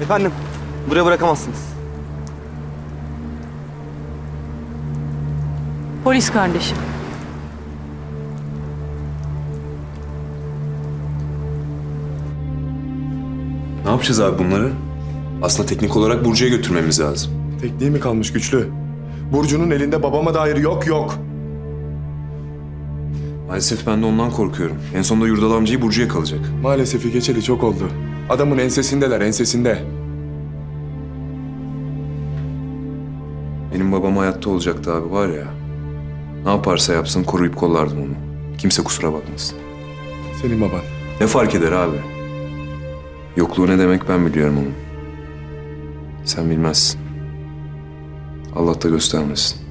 Efendim, buraya bırakamazsınız. Polis kardeşim. Ne yapacağız abi bunları? Aslında teknik olarak Burcu'ya götürmemiz lazım. Tekniği mi kalmış güçlü? Burcu'nun elinde babama dair yok yok. Maalesef ben de ondan korkuyorum. En sonunda Yurdal amcayı Burcu'ya kalacak. Maalesef geçeli çok oldu. Adamın ensesindeler ensesinde. Benim babam hayatta olacaktı abi var ya. Ne yaparsa yapsın koruyup kollardım onu. Kimse kusura bakmasın. Senin baban. Ne fark eder abi? Yokluğu ne demek ben biliyorum onun. Sen bilmezsin. Allah da göstermesin.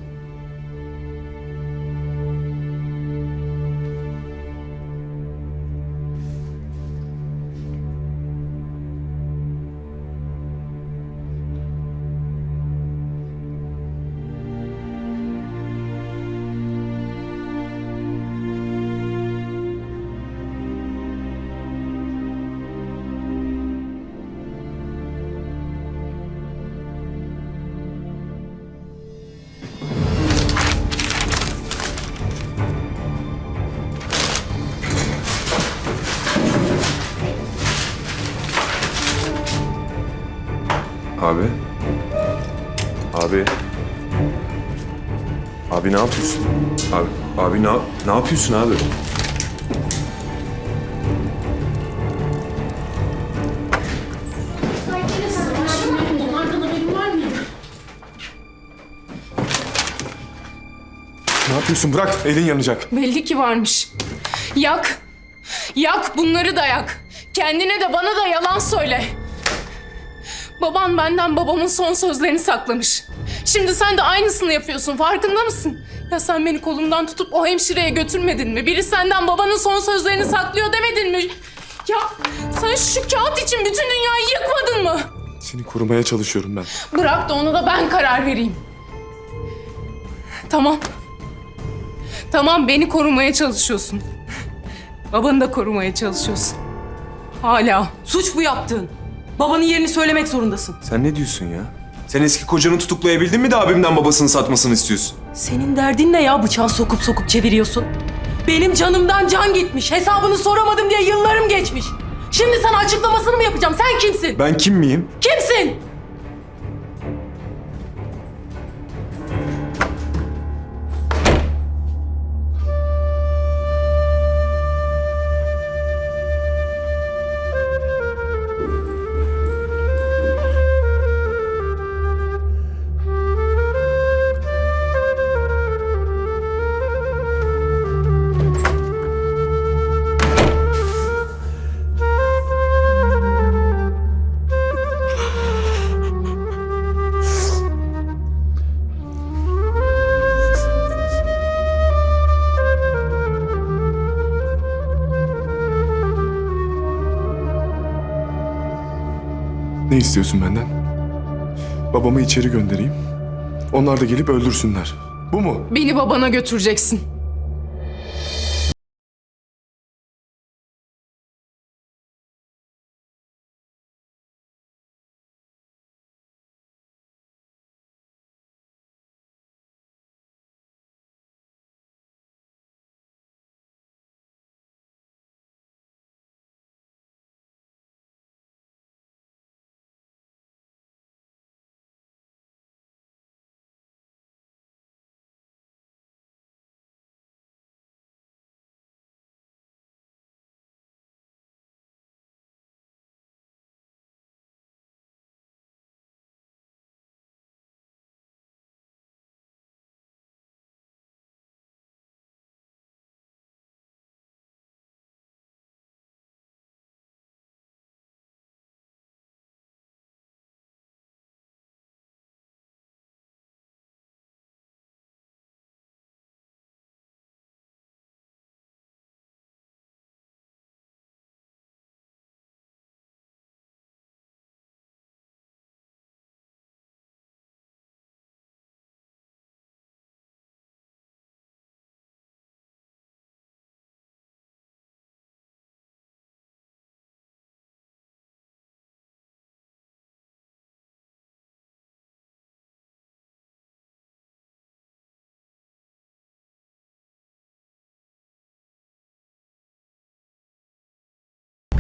Abi. Abi. Abi ne yapıyorsun? Abi, abi ne, ne yapıyorsun abi? Ne yapıyorsun? Bırak. Elin yanacak. Belli ki varmış. Yak. Yak bunları da yak. Kendine de bana da yalan söyle. Baban benden babamın son sözlerini saklamış. Şimdi sen de aynısını yapıyorsun. Farkında mısın? Ya sen beni kolumdan tutup o hemşireye götürmedin mi? Biri senden babanın son sözlerini saklıyor demedin mi? Ya sen şu kağıt için bütün dünyayı yıkmadın mı? Seni korumaya çalışıyorum ben. Bırak da ona da ben karar vereyim. Tamam. Tamam beni korumaya çalışıyorsun. Babanı da korumaya çalışıyorsun. Hala. Suç bu yaptığın. Babanın yerini söylemek zorundasın. Sen ne diyorsun ya? Sen eski kocanı tutuklayabildin mi de abimden babasını satmasını istiyorsun? Senin derdin ne ya bıçağı sokup sokup çeviriyorsun? Benim canımdan can gitmiş. Hesabını soramadım diye yıllarım geçmiş. Şimdi sana açıklamasını mı yapacağım? Sen kimsin? Ben kim miyim? Kimsin? Ne istiyorsun benden? Babamı içeri göndereyim. Onlar da gelip öldürsünler. Bu mu? Beni babana götüreceksin.